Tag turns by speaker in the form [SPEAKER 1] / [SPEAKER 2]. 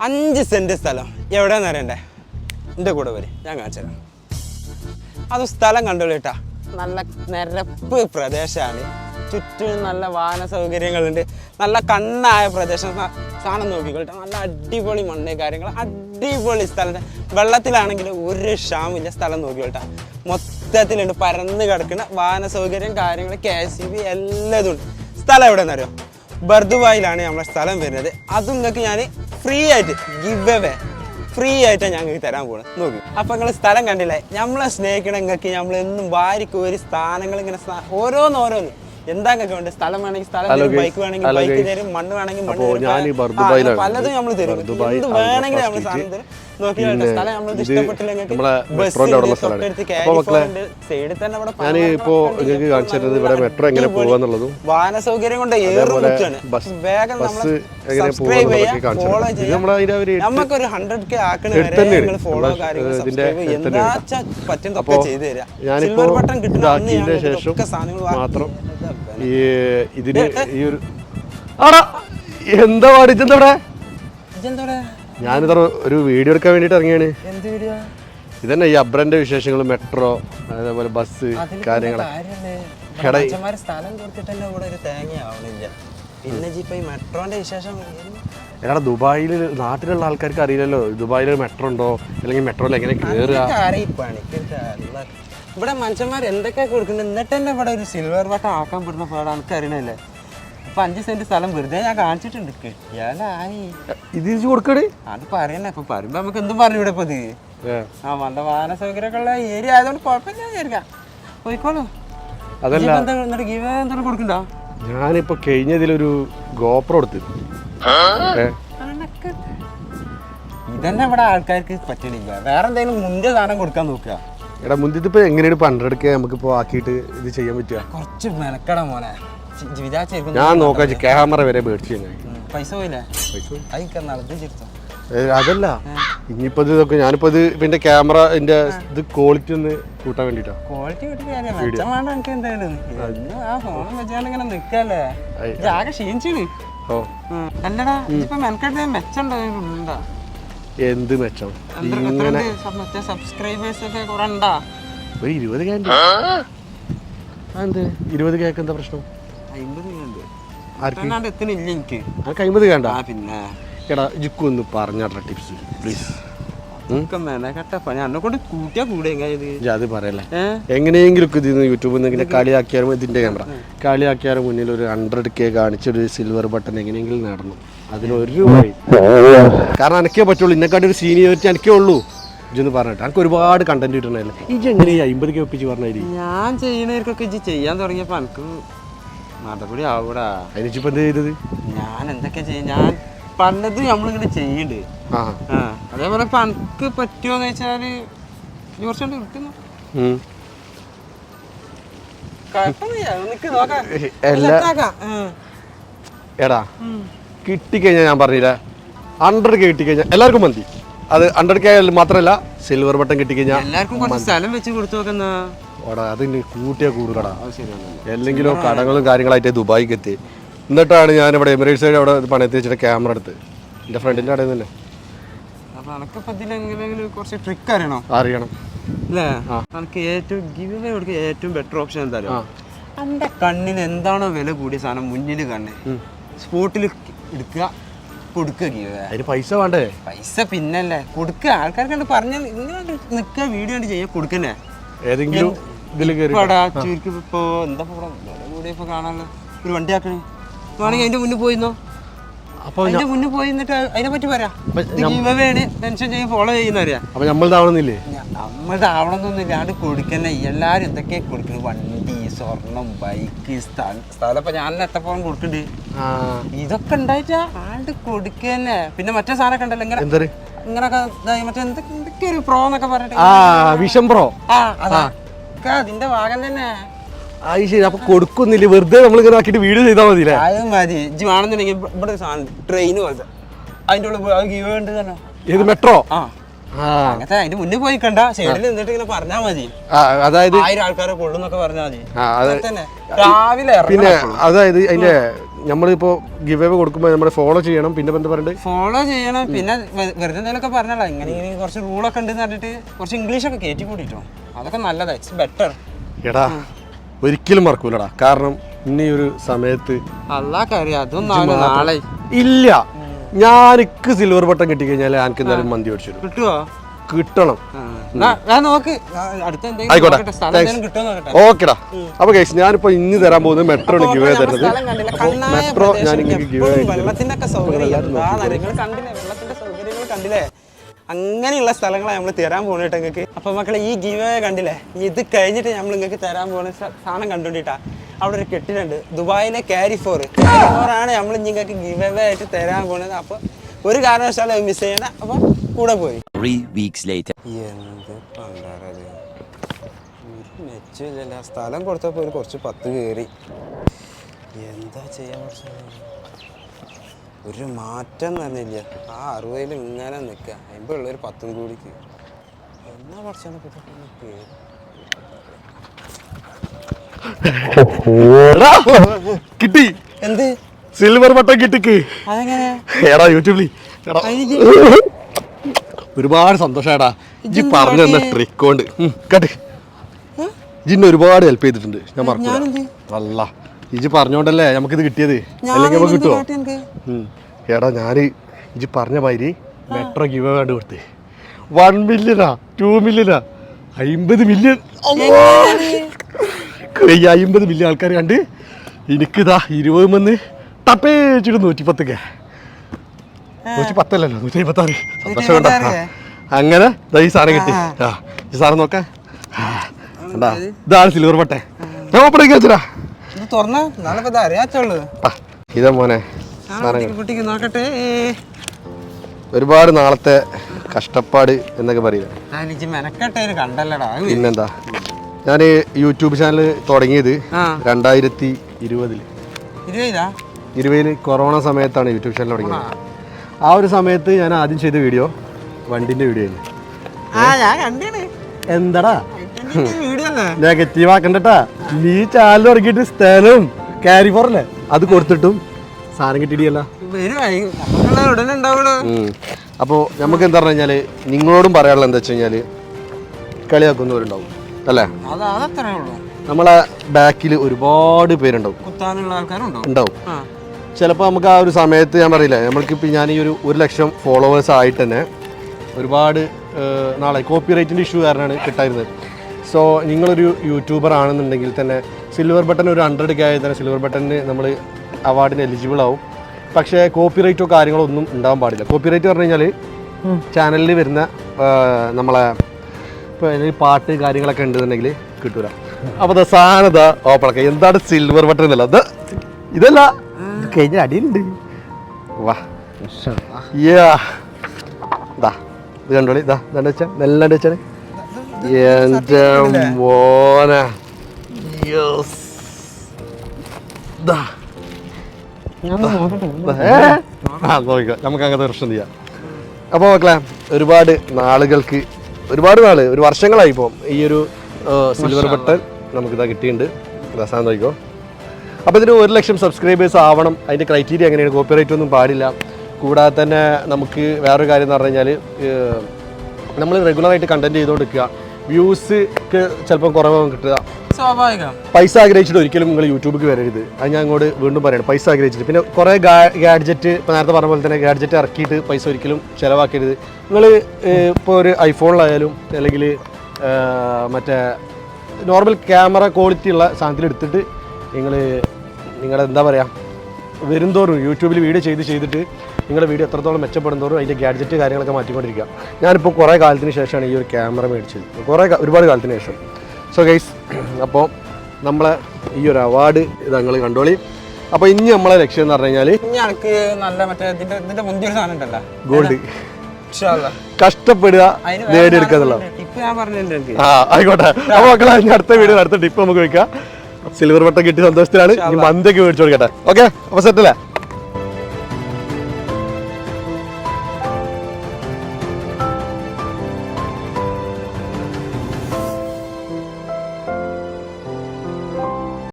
[SPEAKER 1] അഞ്ച് സെന്റ് സ്ഥലം. എവിടെയാന്ന് അറിയണ്ടേ? എന്റെ കൂടെ വരും. ഞാൻ കാണിച്ചു തരാം. അത് സ്ഥലം കണ്ടോളൂ നല്ല നിരപ്പ് പ്രദേശമാണ്. ചുറ്റും നല്ല വാഹന സൗകര്യങ്ങളുണ്ട്. നല്ല കണ്ണായ പ്രദേശം. കാണാൻ നോക്കിക്കോട്ടെ നല്ല അടിപൊളി മണ്ണ് കാര്യങ്ങൾ അടിപൊളി സ്ഥലം. വെള്ളത്തിലാണെങ്കിൽ ഒരു ക്ഷാമില്ല സ്ഥലം നോക്കിക്കോട്ടെ മൊത്തത്തിലുണ്ട്. പരന്ന് കിടക്കുന്ന വാഹന സൗകര്യം കാര്യങ്ങൾ കെ സി ബി എല്ലാതും ഉണ്ട്. സ്ഥലം എവിടെയെന്നറിയോ ബർദുബായിലാണ് നമ്മളെ സ്ഥലം വരുന്നത്. അതും നിങ്ങൾക്ക് ഞാൻ ഫ്രീ ആയിട്ട് ഗിവ് അവേ ഫ്രീ ആയിട്ടാണ് ഞങ്ങൾക്ക് തരാൻ പോകുന്നത് നോക്കി. അപ്പൊ നിങ്ങൾ സ്ഥലം കണ്ടില്ലേ? നമ്മളെ സ്നേഹിക്കണ നിങ്ങൾക്ക് നമ്മൾ എന്നും ഒരു സ്ഥാനങ്ങൾ ഇങ്ങനെ ഓരോന്ന് ഓരോന്നോരോന്ന് എന്താ വേണ്ടത്? സ്ഥലം വേണമെങ്കിൽ സ്ഥലം ബൈക്ക് വേണമെങ്കിൽ ബൈക്ക്. തരും മണ്ണ് വേണമെങ്കിൽ മണ്ണ് പലതും നമ്മൾ തരും. വേണമെങ്കിൽ നമ്മൾ സാധനം തരും.
[SPEAKER 2] ഞാൻ ഇപ്പോ നിങ്ങൾക്ക് കാണിച്ചരുന്നത് ഇവിടെ മെട്രോ എങ്ങനെ പോവാന്നുള്ളതും
[SPEAKER 1] വാഹന സൗകര്യം കൊണ്ട്
[SPEAKER 2] ബസ് എങ്ങനെ കാണിച്ചു അതിന്റെ ഒരു
[SPEAKER 1] നമുക്കൊരു ഹൺഡ്രഡ് കെ ആക്കണ ഫോളോ കാര്യങ്ങൾ
[SPEAKER 2] അപ്പോ ഞാനിപ്പോ ഇതാക്കിയതിന്റെ ശേഷം മാത്രം ഈ ഇതിന് ഈ ഒരു എന്താ പാടിച്ചെന്താ ഇവിടെ ഞാനിത് ഒരു വീഡിയോ എടുക്കാൻ വേണ്ടിയിട്ട് ഇറങ്ങിയാണ്.
[SPEAKER 1] എന്ത് വീഡിയോ?
[SPEAKER 2] ഇതന്നെ ഈ അബ്രന്റെ വിശേഷങ്ങൾ മെട്രോ അതേപോലെ ബസ്
[SPEAKER 1] കാര്യങ്ങളെ.
[SPEAKER 2] കാര്യങ്ങൾ എടാ, ദുബായിൽ നാട്ടിലുള്ള ആൾക്കാർക്ക് അറിയില്ലല്ലോ. ദുബായിൽ മെട്രോ ഉണ്ടോ? അല്ലെങ്കിൽ മെട്രോയിൽ എങ്ങനെ കയറുക.
[SPEAKER 1] ഇവിടെ മനുഷ്യന്മാർ എന്തൊക്കെ കൊടുക്കുന്നത്? എന്നിട്ട് തന്നെ ഇവിടെ ഒരു സിൽവർ ബട്ടൺ ആക്കാൻ പറ്റുന്ന പാടാ എനിക്ക് അറിയണല്ലേ ഇപ്പൊ അഞ്ച് സെന്റ് സ്ഥലം വെറുതെ ഞാൻ കാണിച്ചിട്ടുണ്ട്. കിട്ടിയാലായി.
[SPEAKER 2] ഇത് തിരിച്ചു കൊടുക്കണേ
[SPEAKER 1] അത് പറയണ ഇപ്പൊ പറയുമ്പോ നമുക്ക് എന്തും പറഞ്ഞു ഇവിടെ ഇപ്പൊ ഇത്. ആ വന്ന വാഹന സൗകര്യമൊക്കെ ഉള്ള ഏരിയ ആയതുകൊണ്ട് കുഴപ്പമില്ല വിചാരിക്കാം. പോയിക്കോളൂ.
[SPEAKER 2] അതല്ല.
[SPEAKER 1] എന്നിട്ട് ഗീവ് എന്തെങ്കിലും കൊടുക്കണ്ടോ?
[SPEAKER 2] ഞാനിപ്പോ കഴിഞ്ഞതിലൊരു ഗോപ്രോ എടുത്ത്
[SPEAKER 1] ഇതന്നെ ഇവിടെ ആൾക്കാർക്ക് പറ്റണില്ല. വേറെ എന്തെങ്കിലും മുന്തിയ സാധനം കൊടുക്കാൻ നോക്കുക.
[SPEAKER 2] എടാ മുന്തിപ്പോ എങ്ങനെയാണ് പണ്ടെടുക്കുക നമുക്കിപ്പോ ആക്കിയിട്ട് ഇത് ചെയ്യാൻ പറ്റുക?
[SPEAKER 1] കുറച്ച് മെനക്കട മോനെ.
[SPEAKER 2] ഞാൻ നോക്കാം ക്യാമറ വരെ മേടിച്ചു ഞാൻ
[SPEAKER 1] പൈസ പോയില്ലേ?
[SPEAKER 2] അതല്ല. ഇനിയിപ്പോ ഇത് ഇതൊക്കെ ഞാനിപ്പോ ഇത് പിന്നെ ക്യാമറ എന്റെ ഇത് ക്വാളിറ്റി ഒന്ന് കൂട്ടാൻ വേണ്ടിട്ടാ.
[SPEAKER 1] മെച്ചം ഇങ്ങനെ
[SPEAKER 2] എന്ത് മെച്ചം?
[SPEAKER 1] മറ്റേ സബ്സ്ക്രൈബേഴ്സ് ഒക്കെ കുറെ
[SPEAKER 2] ഒരു ഇരുപത് കേക്ക് എന്താ പ്രശ്നം?
[SPEAKER 1] പിന്നെ.
[SPEAKER 2] എടാ ജിക്കു ഒന്ന് പറഞ്ഞാട്ടെ ടിപ്സ് പ്ലീസ്. അത് പറയല്ലേ? എങ്ങനെയെങ്കിലും ഇതിന്ന് യൂട്യൂബിൽ നിന്ന് ഇങ്ങനെ കളിയാക്കിയാലും ഇതിന്റെ ക്യാമറ കളിയാക്കിയാലും മുന്നിൽ ഒരു ഹൺഡ്രഡ് കെ കാണിച്ചൊരു സിൽവർ ബട്ടൺ എങ്ങനെയെങ്കിലും നേടണം അതിനൊരു വഴി. കാരണം എനിക്കേ പറ്റുള്ളൂ. ഇന്നെക്കാട്ടി ഒരു സീനിയോറിറ്റി എനിക്കേ ഉള്ളൂ. ഇജൊന്ന് പറഞ്ഞിട്ട്. എനിക്ക് ഒരുപാട് കണ്ടന്റ് കിട്ടണല്ലേ? ഇജ് എങ്ങനെ അമ്പത് കെ ഒപ്പിച്ച് പറഞ്ഞാൽ
[SPEAKER 1] ഞാൻ ചെയ്യണവർക്കൊക്കെ ഇത് ചെയ്യാൻ തുടങ്ങിയപ്പോ എനിക്ക് നടപടി ആവൂടാ.
[SPEAKER 2] അതിനിപ്പോ എന്ത് ചെയ്തത്?
[SPEAKER 1] ഞാൻ എന്തൊക്കെ ചെയ്യും? ഞാൻ പലതും നമ്മളിങ്ങനെ ചെയ്യണ്ട്.
[SPEAKER 2] ആ.
[SPEAKER 1] അതേപോലെ ഇപ്പൊ എനിക്ക് പറ്റുമോന്ന് വെച്ചാൽ കുറച്ചുകൊണ്ട് കിട്ടുന്നു
[SPEAKER 2] എടാ കിട്ടിക്കഴിഞ്ഞാൽ ഞാൻ പറഞ്ഞില്ല? ഹൺഡ്രഡ് കെ കിട്ടിക്കഴിഞ്ഞാൽ എല്ലാവർക്കും മതി. അത് ഹൺഡ്രഡ് കെ മാത്രമല്ല സിൽവർ ബട്ടൺ കിട്ടിക്കഴിഞ്ഞാൽ
[SPEAKER 1] എല്ലാവർക്കും സ്ഥലം വെച്ച് കൊടുത്തു നോക്കുന്ന
[SPEAKER 2] ഓടാ അതിന് കൂട്ടിയ
[SPEAKER 1] ശരിയാണ്
[SPEAKER 2] അല്ലെങ്കിലും കടകളും കാര്യങ്ങളായിട്ട് ദുബായിക്ക് എത്തി. എന്നിട്ടാണ് ഞാൻ ഇവിടെ എമിറേറ്റ്സ് അവിടെ പണയത്തി വെച്ചിട്ട് ക്യാമറ എടുത്ത്. എന്റെ ഫ്രണ്ടിന്റെ അവിടെ
[SPEAKER 1] ട്രിക്ക് അറിയണോ?
[SPEAKER 2] അറിയണം.
[SPEAKER 1] അല്ലേ നമുക്ക് ഏറ്റവും ഗിവ് അവേ കൊടുക്കുക ഏറ്റവും ബെറ്റർ ഓപ്ഷൻ എന്താ
[SPEAKER 2] ആ.
[SPEAKER 1] എന്റെ കണ്ണിന് എന്താണോ വില കൂടിയ സാധനം മുന്നിൽ കണ്ണ്. സ്പോട്ടിൽ എടുക്കുക കൊടുക്കുക
[SPEAKER 2] പൈസ വേണ്ടേ?
[SPEAKER 1] പൈസ പിന്നല്ലേ. കൊടുക്കുക. ആൾക്കാർക്ക് കണ്ട് പറഞ്ഞാൽ ഇങ്ങനെ നിൽക്കുക വീഡിയോ കണ്ട് ചെയ്യാൻ കൊടുക്കണേ
[SPEAKER 2] ഏതെങ്കിലും ഇതിൽ കയറി
[SPEAKER 1] ഇപ്പോ എന്താ ഇപ്പൊ ഇവിടെ? വില ഒരു വണ്ടി ആക്കണേ. വേണമെങ്കിൽ അതിന്റെ മുന്നിൽ പോയിന്നോ
[SPEAKER 2] അപ്പോൾ
[SPEAKER 1] അതിന്റെ മുന്നിൽ പോയി എന്നിട്ട് അതിനെ പറ്റി പറയാ
[SPEAKER 2] അപ്പൊ
[SPEAKER 1] ഗീവവേണ് മെൻഷൻ ചെയ്യും ഫോളോ ചെയ്യുന്ന അറിയാം.
[SPEAKER 2] അപ്പോൾ നമ്മളിതാവണമെന്നില്ലേ
[SPEAKER 1] നമ്മൾ ആവണമെന്നൊന്നും ഇല്ലാണ്ട് കൊടുക്കന്നെ. എല്ലാരും എന്തൊക്കെ കൊടുക്കുന്നത് വണ്ടി സ്വർണം ബൈക്ക് സ്ഥലം ഇപ്പൊ ഞാൻ എത്രപ്പോഴും കൊടുക്കുന്നുണ്ട് ഇതൊക്കെ ഉണ്ടായിട്ടാ ആണ്ട് കൊടുക്കന്നെ. പിന്നെ മറ്റേ സാധനമൊക്കെ ഉണ്ടല്ലോ ഇങ്ങനെ ഇങ്ങനൊക്കെ മറ്റേ എന്തൊക്കെ ഒരു പ്രോ എന്നൊക്കെ പറഞ്ഞിട്ട്
[SPEAKER 2] വിഷം പ്രോ
[SPEAKER 1] ആ അതാ. ഒക്കെ അതിന്റെ ഭാഗം തന്നെ.
[SPEAKER 2] അത് ശരി അപ്പോൾ കൊടുക്കുന്നില്ല? വെറുതെ നമ്മളിങ്ങനെ ആക്കിയിട്ട് വീഡിയോ ചെയ്താൽ മതിയില്ലേ?
[SPEAKER 1] അത് മതി. ഇജ്ജ് വേണമെന്നുണ്ടെങ്കിൽ ഇവിടെ ഒരു സാധനം ട്രെയിൻ പോലത്തെ. അതിന്റെ ഉള്ളിൽ പോയി അത് ഗീവ് ഉണ്ട് തന്നെ.
[SPEAKER 2] ഏത് മെട്രോ
[SPEAKER 1] ആ. അങ്ങനത്തെ അതിന്റെ മുന്നിൽ പോയി കണ്ട സൈഡിൽ നിന്നിട്ട് ഇങ്ങനെ പറഞ്ഞാൽ മതി.
[SPEAKER 2] അതായത്
[SPEAKER 1] ആയിരം ആൾക്കാരെ കൊള്ളുന്നൊക്കെ പറഞ്ഞാൽ മതി. രാവിലെ
[SPEAKER 2] പിന്നെ അതായത് അതിന്റെ നമ്മളിപ്പോൾ ഗിവ് അവേ കൊടുക്കുമ്പോൾ നമ്മൾ ഫോളോ ചെയ്യണം. പിന്നെ എന്താ പറയണ്ടത്
[SPEAKER 1] ഫോളോ ചെയ്യണം. പിന്നെ വെറുതെ എന്തെങ്കിലുമൊക്കെ പറഞ്ഞല്ലോ ഇങ്ങനെ ഇങ്ങനെ കുറച്ച് റൂളൊക്കെ ഉണ്ടെന്ന് പറഞ്ഞിട്ട് കുറച്ച് ഇംഗ്ലീഷ് ഒക്കെ കയറ്റി കൂടിട്ടോ അതൊക്കെ നല്ലതാ. ഇറ്റ്സ് ബെറ്റർ
[SPEAKER 2] എടാ ഒരിക്കലും മറക്കൂലടാ. കാരണം ഇനി ഒരു സമയത്ത്
[SPEAKER 1] നാളെ
[SPEAKER 2] ഇല്ല. ഞാനിക്ക് സിൽവർ ബട്ടൺ കിട്ടിക്കഴിഞ്ഞാൽ എനിക്ക് എന്തായാലും മന്തി മേടിച്ചു തരും.
[SPEAKER 1] കിട്ടുവോ?
[SPEAKER 2] കിട്ടണം. ആയിക്കോട്ടെ. ഓക്കെടാ. അപ്പൊ കേസ് ഞാനിപ്പോ ഇനി തരാൻ പോകുന്നത് മെട്രോ ഗിവ്
[SPEAKER 1] ഗിവേ
[SPEAKER 2] തരുന്നത്. മെട്രോ ഞാൻ ഗിവ്
[SPEAKER 1] അങ്ങനെയുള്ള സ്ഥലങ്ങളാണ് നമ്മൾ തരാൻ പോണിട്ട് നിങ്ങൾക്ക് അപ്പൊ മക്കളെ ഈ ഗീവേ കണ്ടില്ലേ? ഇത് കഴിഞ്ഞിട്ട് നമ്മൾ നിങ്ങൾക്ക് തരാൻ പോകുന്ന സാധനം കണ്ടുകൊണ്ടിട്ടാ അവിടെ ഒരു കെട്ടിടമുണ്ട്. ദുബായിലെ ക്യാരി ഫോർ ഫോറാണ് നമ്മൾ നിങ്ങൾക്ക് ഗീവേ ആയിട്ട് തരാൻ പോകുന്നത് അപ്പൊ ഒരു കാരണവശാലും മിസ് ചെയ്യണ്ട. അപ്പൊ കൂടെ പോയി.
[SPEAKER 3] Three weeks later.
[SPEAKER 1] എന്ത് പണ്ടാരത് ഒരു സ്ഥലം കൊടുത്തപ്പോൾ ഒരു കുറച്ച് പത്ത് കയറി. എന്താ ചെയ്യാൻ ഒരു മാറ്റം തന്നില്ല ആ അറുപതിൽ ഇങ്ങനെ നിൽക്കുക അമ്പതുള്ള ഒരു പത്തും കൂടിക്ക് എന്നാ പേര്
[SPEAKER 2] കിട്ടി.
[SPEAKER 1] എന്ത്?
[SPEAKER 2] സിൽവർ ബട്ടൺ കിട്ടിക്ക്.
[SPEAKER 1] അതെങ്ങനെ?
[SPEAKER 2] എടാ യൂട്യൂബിൽ എടാ. ഒരുപാട് സന്തോഷാടാ. ഇജ്ജ് പറഞ്ഞു തന്ന ട്രിക്ക് കൊണ്ട് കട്ട്. ഒരുപാട് ഹെൽപ്പ് ചെയ്തിട്ടുണ്ട്. ഞാൻ പറഞ്ഞു അല്ല ഇജ്ജ് പറഞ്ഞോണ്ടല്ലേ നമുക്കിത് കിട്ടിയത്? അല്ലെങ്കിൽ നമുക്ക് കിട്ടുമോ. എടാ ഞാൻ ഇജ്ജ് പറഞ്ഞ മാതിരി മെട്രോ ഗിവ് വേണ്ട കൊടുത്തേ വൺ മില്യനാ ടു മില്യനാ അമ്പത് മില്യൺ അമ്പത് മില്യൺ ആൾക്കാർ കണ്ട് എനിക്കിതാ ഇരുപത് മന്ന് ടപ്പേച്ചിട്ട് നൂറ്റിപ്പത്തൊക്കെ. നൂറ്റി പത്തല്ലല്ലോ നൂറ്റി പത്താറ് സന്തോഷം അങ്ങനെ ഈ സാധനം കിട്ടി. ആ ഈ സാധനം നോക്കാ. കണ്ടാ? ഇതാണ് സിൽവർ പട്ടെ. ഓപ്പണേക്ക് വെച്ചടാ.
[SPEAKER 1] ഇത് തുറന്ന നാളെ ഇത്
[SPEAKER 2] മോനെ
[SPEAKER 1] കുട്ടിക്ക് നോക്കട്ടെ.
[SPEAKER 2] ഒരുപാട് നാളത്തെ കഷ്ടപ്പാട് എന്നൊക്കെ പറയില്ല?
[SPEAKER 1] കണ്ടല്ലടാ.
[SPEAKER 2] പിന്നെന്താ ഞാൻ യൂട്യൂബ് ചാനൽ തുടങ്ങിയത് രണ്ടായിരത്തി ഇരുപതിൽ.
[SPEAKER 1] ഇരുപതിൽ?
[SPEAKER 2] ഇരുപതിൽ കൊറോണ സമയത്താണ് യൂട്യൂബ് ചാനൽ തുടങ്ങിയത്. ആ ഒരു സമയത്ത് ഞാൻ ആദ്യം ചെയ്ത വീഡിയോ വണ്ടിന്റെ വീഡിയോ ആയിരുന്നു. എന്താടാ?
[SPEAKER 1] അല്ലേ
[SPEAKER 2] നെഗറ്റീവ് ആക്കണ്ടട്ടാ. നീ ചാനൽ തുടങ്ങിയിട്ട് സ്ഥലവും ക്യാരി ഫോറല്ലേ അത് കൊടുത്തിട്ടും സാധനം
[SPEAKER 1] ഉണ്ടാവുള്ളൂ.
[SPEAKER 2] അപ്പോൾ നമുക്ക് എന്താ പറഞ്ഞു കഴിഞ്ഞാൽ നിങ്ങളോടും പറയാനുള്ളത് എന്താ വെച്ച് കഴിഞ്ഞാൽ കളിയാക്കുന്നവരുണ്ടാവും അല്ലേ? നമ്മളെ ബാക്കിൽ ഒരുപാട് പേരുണ്ടാവും. ഉണ്ടാവും. ചിലപ്പോൾ നമുക്ക് ആ ഒരു സമയത്ത് ഞാൻ പറയില്ല. നമ്മൾക്കിപ്പോൾ ഞാൻ ഈ ഒരു ഒരു ലക്ഷം ഫോളോവേഴ്സ് ആയിട്ട് തന്നെ ഒരുപാട് നാളെ കോപ്പി റൈറ്റിന്റെ ഇഷ്യൂ കാരണമാണ് കിട്ടായിരുന്നത്. സോ നിങ്ങളൊരു യൂട്യൂബർ ആണെന്നുണ്ടെങ്കിൽ തന്നെ സിൽവർ ബട്ടൺ ഒരു ഹൺഡ്രഡ് കെ ആയി തന്നെ സിൽവർ ബട്ടണിന് നമ്മൾ അവാർഡിന് എലിജിബിൾ ആവും. പക്ഷേ കോപ്പി റൈറ്റോ കാര്യങ്ങളോ ഒന്നും ഉണ്ടാവാൻ പാടില്ല. കോപ്പി റൈറ്റ് പറഞ്ഞു കഴിഞ്ഞാൽ ചാനലിൽ വരുന്ന നമ്മളെ ഇപ്പോൾ അതിന് പാട്ട് കാര്യങ്ങളൊക്കെ ഉണ്ടെന്നുണ്ടെങ്കിൽ കിട്ടൂല. അപ്പോൾ സാധനത ഓപ്പണൊക്കെ എന്താണ് സിൽവർ ബട്ടൺ എന്നുള്ളത് ഇതല്ല. ഇത് കഴിഞ്ഞ അടിയുണ്ട് വാ യാ ദാ ഇത് കണ്ടോളി ഇതാ ഇതാണ്ട് വെച്ചാ നെല്ലാണ്ട് വെച്ചാണ് എന്റെ മോന യെസ് ദാ? ആ നമുക്ക് അങ്ങനത്തെ പ്രശ്നം ചെയ്യാം അപ്പോൾ മക്കളെ ഒരുപാട് നാളുകൾക്ക് ഒരുപാട് നാൾ ഒരു വർഷങ്ങളായി ഇപ്പോൾ ഈ ഒരു സിൽവർ ബട്ടൺ നമുക്കിതാ കിട്ടിയിട്ടുണ്ട്. നോക്കിക്കോ. അപ്പോൾ ഇതിന് ഒരു ലക്ഷം സബ്സ്ക്രൈബേഴ്സ് ആവണം. അതിന്റെ ക്രൈറ്റീരിയ എങ്ങനെയാണ്? കോപ്പി റൈറ്റ് ഒന്നും പാടില്ല. കൂടാതെ തന്നെ നമുക്ക് വേറൊരു കാര്യം എന്ന് പറഞ്ഞു കഴിഞ്ഞാൽ നമ്മൾ റെഗുലറായിട്ട് കണ്ടന്റ് ചെയ്തുകൊണ്ടിരിക്കുക. വ്യൂസ് ചിലപ്പം കുറവാകും കിട്ടുക. പൈസ ആഗ്രഹിച്ചിട്ട് ഒരിക്കലും നിങ്ങൾ യൂട്യൂബിൽ വരരുത്. അത് ഞാൻ അങ്ങോട്ട് വീണ്ടും പറയണം. പൈസ ആഗ്രഹിച്ചിട്ട്. പിന്നെ കുറേ ഗാഡ്ജറ്റ് ഇപ്പോൾ നേരത്തെ പറഞ്ഞ പോലെ തന്നെ ഗാഡ്ജറ്റ് ഇറക്കിയിട്ട് പൈസ ഒരിക്കലും ചിലവാക്കരുത്. നിങ്ങൾ ഇപ്പോൾ ഒരു ഐഫോണിലായാലും അല്ലെങ്കിൽ മറ്റേ നോർമൽ ക്യാമറ ക്വാളിറ്റി ഉള്ള സാധനത്തിൽ എടുത്തിട്ട് നിങ്ങൾ നിങ്ങളുടെ എന്താ പറയുക വരുംതോറും യൂട്യൂബിൽ വീഡിയോ ചെയ്ത് ചെയ്തിട്ട് നിങ്ങളുടെ വീഡിയോ എത്രത്തോളം മെച്ചപ്പെടും തോറും അതിന്റെ ഗാഡ്ജറ്റ് കാര്യങ്ങളൊക്കെ മാറ്റിക്കൊണ്ടിരിക്കുക. ഞാനിപ്പോൾ കുറേ കാലത്തിന് ശേഷമാണ് ഈ ഒരു ക്യാമറ മേടിച്ചത്. കുറേ ഒരുപാട് കാലത്തിന് ശേഷം. സോ ഗൈസ് അപ്പോൾ നമ്മളെ ഈ ഒരു അവാർഡ് ഇത് ഞങ്ങൾ കണ്ടോളി. അപ്പോൾ ഇനി നമ്മളെ ലക്ഷ്യം എന്ന് പറഞ്ഞു കഴിഞ്ഞാൽ
[SPEAKER 1] എനിക്ക് നല്ല മറ്റേ ഇതിന്റെ ഇതിന്റെ മുന്തിയ ഒരു സാധനം ഉണ്ടല്ലോ.
[SPEAKER 2] ഗോൾഡ്. കഷ്ടപ്പെടുക
[SPEAKER 1] നേടിയെടുക്കുന്നുള്ളത്
[SPEAKER 2] നേടിയെടുക്കുക ആ ആയിക്കോട്ടെ. അപ്പോൾ മക്കളെ അടുത്ത വീഡിയോ അടുത്ത ടിപ്പ് നമുക്ക് വെക്കാം. സിൽവർ വട്ടം കിട്ടിയ സന്തോഷത്തിലാണ്. ഇനി മന്തൊക്കെ മേടിച്ചു കൊടുക്കട്ടെ. ഓക്കെ അപ്പോൾ സെറ്റല്ലേ